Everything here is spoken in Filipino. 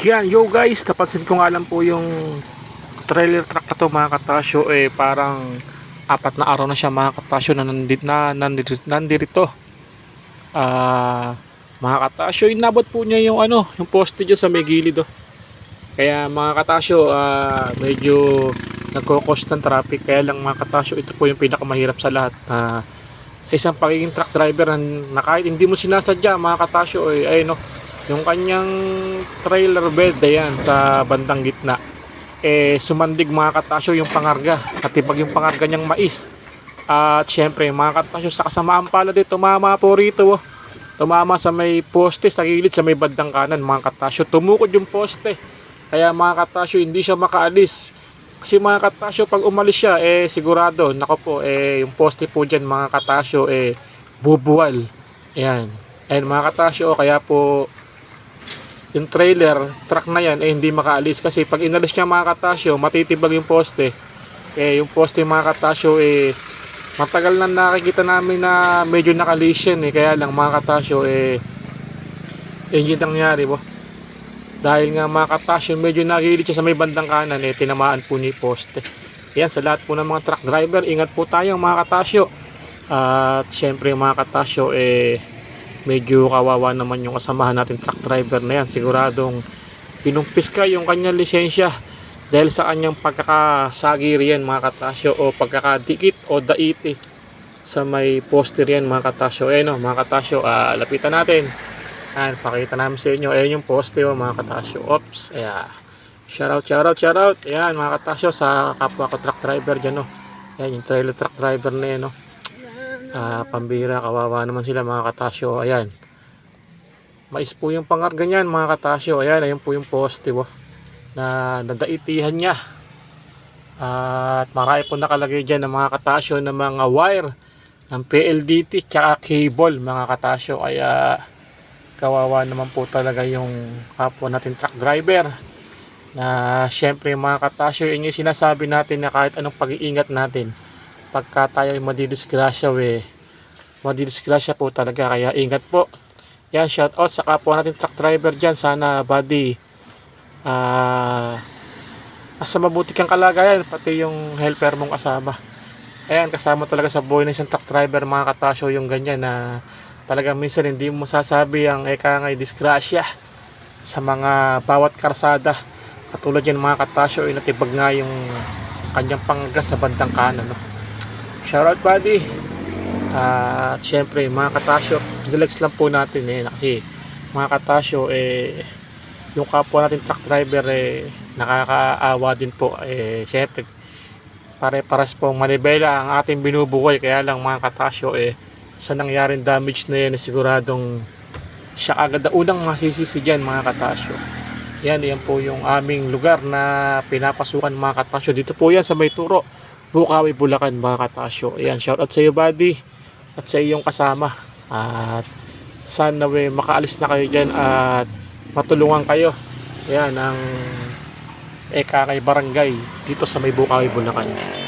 Yan, yo guys, napansin ko nga lang po yung trailer truck na to mga katasyo, eh parang apat na araw na siya mga katasyo na nandito, na, nandito, nandito. Ah, mga katasyo, inabot po niya yung ano, yung poste dyan sa may gilid oh. Kaya mga katasyo, ah, medyo nagkokos ng traffic. Kaya lang mga katasyo, ito po yung pinakamahirap sa lahat. na sa isang pagiging truck driver na, na kahit hindi mo sinasadya mga katasyo, eh, ay no, yung kanyang trailer bed ayan sa bandang gitna. Eh sumandig mga katasyo yung pangarga. Katibag yung pangarga niyang mais. At syempre mga katasyo sa kasamaan pala dito tumama po rito oh. tumama sa may poste sa gilid sa may bandang kanan mga katasyo. Tumukod yung poste. Kaya mga katasyo hindi siya makaalis. Kasi mga katasyo pag umalis siya eh sigurado nako po eh yung poste po dyan mga katasyo eh bubuwal. Ayan. Ayan mga katasyo kaya po yung trailer, truck na yan, eh hindi makaalis kasi pag inalis niya mga katasyo, matitibag yung poste. Eh yung poste mga katasyo, eh matagal na nakikita namin na medyo nakalis yan eh. Kaya lang mga katasyo, eh yun yung nangyari po. Dahil nga mga katasyo, medyo nagilit siya sa may bandang kanan, eh tinamaan po ni poste. Yan, sa lahat po ng mga truck driver, ingat po tayo mga katasyo. At syempre mga katasyo, eh medyo kawawa naman yung kasamahan natin truck driver na yan. Siguradong pinumpis ka yung kanyang lisensya dahil sa kanyang pagkakasagi riyan mga katasyo o pagkakadikit o daiti sa may poster yan mga katasyo. Eh no mga katasyo ah, lapitan natin. Ayan, pakita namin sa inyo. Ayan yung poste oh, mga katasyo. Ops ayan. Shoutout shoutout shoutout. Ayan mga katasyo sa kapwa ko truck driver dyan no ayan yung trailer truck driver na yan no Ah, pambira, kawawa naman sila mga katasyo. Ayan. Mais po yung pangarga niyan mga katasyo. Ayan, ayun po yung poste oh, na nadaitihan niya. At marami po nakalagay dyan ng mga katasyo ng mga wire ng PLDT tsaka cable mga katasyo. Kaya kawawa naman po talaga yung kapwa natin truck driver na syempre mga katasyo yun yung sinasabi natin na kahit anong pag-iingat natin pagka tayo ay madidisgrasya we madidisgrasya po talaga. Kaya ingat po. Yan shout out sa kapwa natin truck driver dyan. Sana buddy ah asa mabuti kang kalagayan pati yung helper mong kasama. Ayan kasama talaga sa buhay ng isang truck driver mga katasyo yung ganyan na talagang minsan hindi mo sasabi ang eka ngay disgrasya sa mga bawat karsada. Katulad yan mga katasyo ay natibag nga yung kanyang panggas sa bandang kanan no? Shoutout buddy. At syempre mga katasyo, relax lang po natin eh kasi mga katasyo eh yung kapwa natin truck driver eh nakakaawa din po. Eh syempre pare-paras pong manibela ang ating binubuhay. Kaya lang mga katasyo eh sa nangyaring damage na yan eh, siguradong siya agad na unang masisisi dyan mga katasyo. Yan yan po yung aming lugar na pinapasukan mga katasyo. Dito po yan sa may turo Bukawi, Bulacan mga katasyo. Ayan, shout out sa iyo buddy at sa iyong kasama. At sana we makaalis na kayo dyan at matulungan kayo. Ayan, ang eka kay barangay dito sa may Bukawi, Bulacan.